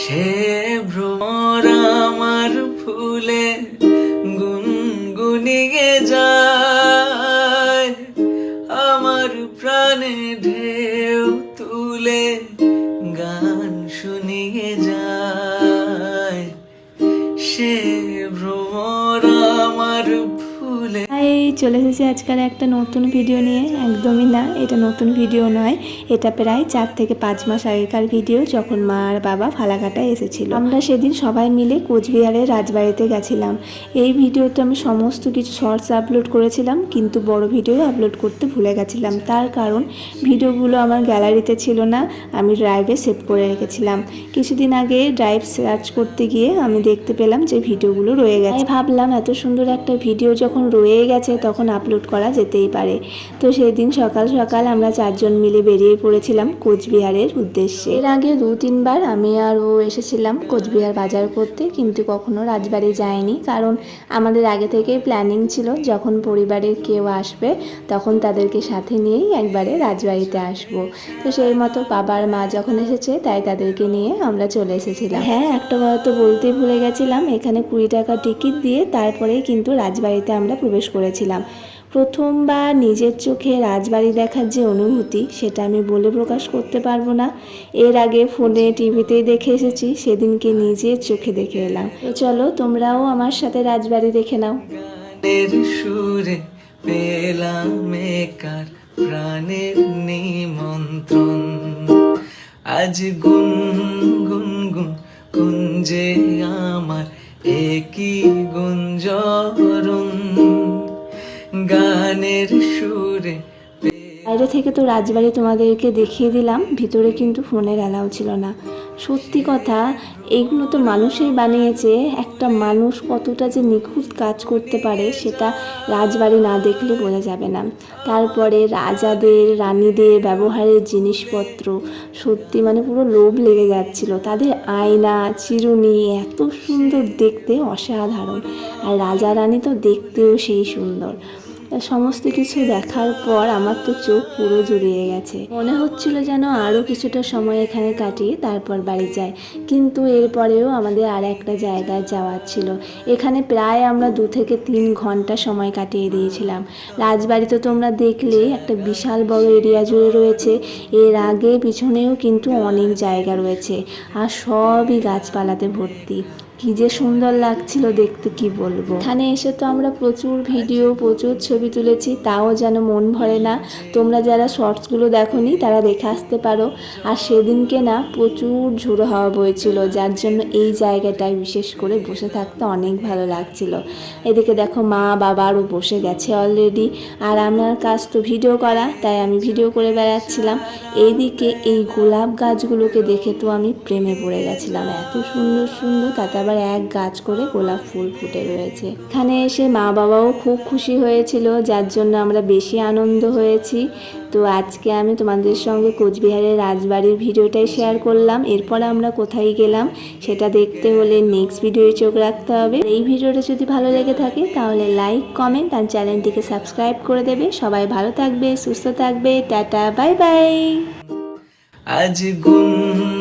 সে ভ্রমর আমার ফুলে গুনগুনিয়ে যায়। আমার প্রাণে ঢেউ তুলে গান শুনিয়ে যায়। সে ভ্রমর আমার ফুলে এই চলে এসেছি আজকাল একটা নতুন ভিডিও নিয়ে। একদমই না, এটা নতুন ভিডিও নয়। এটা প্রায় চার থেকে পাঁচ মাস আগেকার ভিডিও যখন মা আর বাবা ফালাকাটায় এসেছিল। আমরা সেদিন সবাই মিলে কোচবিহারের রাজবাড়িতে গেছিলাম। এই ভিডিওতে আমি সমস্ত কিছু শর্টস আপলোড করেছিলাম, কিন্তু বড় ভিডিও আপলোড করতে ভুলে গেছিলাম। তার কারণ, ভিডিওগুলো আমার গ্যালারিতে ছিল না, আমি ড্রাইভে সেভ করে রেখেছিলাম। কিছুদিন আগে ড্রাইভ সার্চ করতে গিয়ে আমি দেখতে পেলাম যে ভিডিওগুলো রয়ে গেছে। ভাবলাম এত সুন্দর একটা ভিডিও যখন রয়ে গেছে, তখন আপলোড করা যেতেই পারে। তো সেদিন সকাল সকাল আমরা চারজন মিলে বেরিয়ে পড়েছিলাম কোচবিহারের উদ্দেশ্যে। এর আগে দু, তিনবার আমি আর ও এসেছিলাম কোচবিহার বাজার করতে, কিন্তু কখনো রাজবাড়ি যায়নি। কারণ আমাদের আগে থেকেই প্ল্যানিং ছিল, যখন পরিবারের কেউ আসবে, তখন তাদেরকে সাথে নিয়েই একবারে রাজবাড়িতে আসব। তো সেই মতো বাবার মা যখন এসেছে, তাই তাদেরকে নিয়ে আমরা চলে এসেছিলাম। হ্যাঁ একটা কথা তো বলতেই ভুলে গেছিলাম, এখানে কুড়ি টাকা টিকিট দিয়ে তারপরেই কিন্তু রাজবাড়িতে আমরা প্রবেশ করেছিলাম। প্রথমবার নিজের চোখে রাজবাড়ি দেখার যে অনুভূতি, সেটা আমি বলে প্রকাশ করতে পারব না। এর আগে ফোনে টিভিতেই দেখে এসেছি, সেদিনকে নিজের চোখে দেখে এলাম। তো চলো, তোমরাও আমার সাথে রাজবাড়ি দেখে নাও। সুরে পেলাম প্রাণের নিমন্ত্রণ। আজ গুন গুন গুন কুঞ্জে আমার একই বাইরে থেকে তো রাজবাড়ি তোমাদেরকে দেখিয়ে দিলাম, ভিতরে কিন্তু ফোনের অ্যালাউ ছিল না। সত্যি কথা, এগুলো তো মানুষই বানিয়েছে, একটা মানুষ কতটা যে নিখুঁত কাজ করতে পারে সেটা রাজবাড়ি না দেখলে বোঝা যাবে না। তারপরে রাজাদের, রানীদের ব্যবহারের জিনিসপত্র, সত্যি মানে পুরো লোভ লেগে যাচ্ছিল। তাদের আয়না, চিরুনি, এত সুন্দর দেখতে অসাধারণ। আর রাজা, রানী তো দেখতেও সেই সুন্দর। সমস্ত কিছু দেখার পর আমার তো চোখ পুরো জুড়িয়ে গেছে। মনে হচ্ছিল যেন আরও কিছুটা সময় এখানে কাটিয়ে তারপর বাড়ি যাই। কিন্তু এরপরেও আমাদের আর একটা জায়গায় যাওয়ার ছিল। এখানে প্রায় আমরা দু থেকে তিন ঘণ্টা সময় কাটিয়ে দিয়েছিলাম। রাজবাড়ি তো তোমরা দেখলে একটা বিশাল বড় এরিয়া জুড়ে রয়েছে। এর আগে পিছনেও কিন্তু অনেক জায়গা রয়েছে। আর সবই গাছপালাতে ভর্তি। কি যে সুন্দর লাগছিল দেখতে, কি বলব? এখানে এসে তো আমরা প্রচুর ভিডিও প্রচুর ছবি তুলেছি, তাও যেন মন ভরে না। তোমরা যারা শর্টসগুলো দেখোনি, তারা দেখে আসতে পারো। আর সেদিনকে না, প্রচুর ঝোড়ো হাওয়া বইছিল, যার জন্য এই জায়গাটায় বিশেষ করে বসে থাকতে অনেক ভালো লাগছিল। এদিকে দেখো মা, বাবা আরও বসে গেছে অলরেডি আর আমার কাজ তো ভিডিও করা, তাই আমি ভিডিও করে বেড়াচ্ছিলাম। এইদিকে এই গোলাপ গাছগুলোকে দেখে তো আমি প্রেমে পড়ে গেছিলাম। এত সুন্দর সুন্দর, তাতে আবার এক গাছ করে গোলাপ ফুল ফুটে রয়েছে। এখানে এসে মা বাবাও খুব খুশি হয়েছিল, যার জন্য আমরা বেশি আনন্দ হয়েছি। তো আজকে আমি তোমাদের সঙ্গে কোচবিহারের রাজবাড়ির ভিডিওটাই শেয়ার করলাম। এরপর আমরা কোথায় গেলাম সেটা দেখতে হলে নেক্সট ভিডিওয়ে চোখ রাখতে হবে। এই ভিডিওটা যদি ভালো লেগে থাকে তাহলে লাইক কমেন্ট আর চ্যানেলটিকে সাবস্ক্রাইব করে দেবে। সবাই ভালো থাকবে, সুস্থ থাকবে, টাটা বাই বাই আজ গুন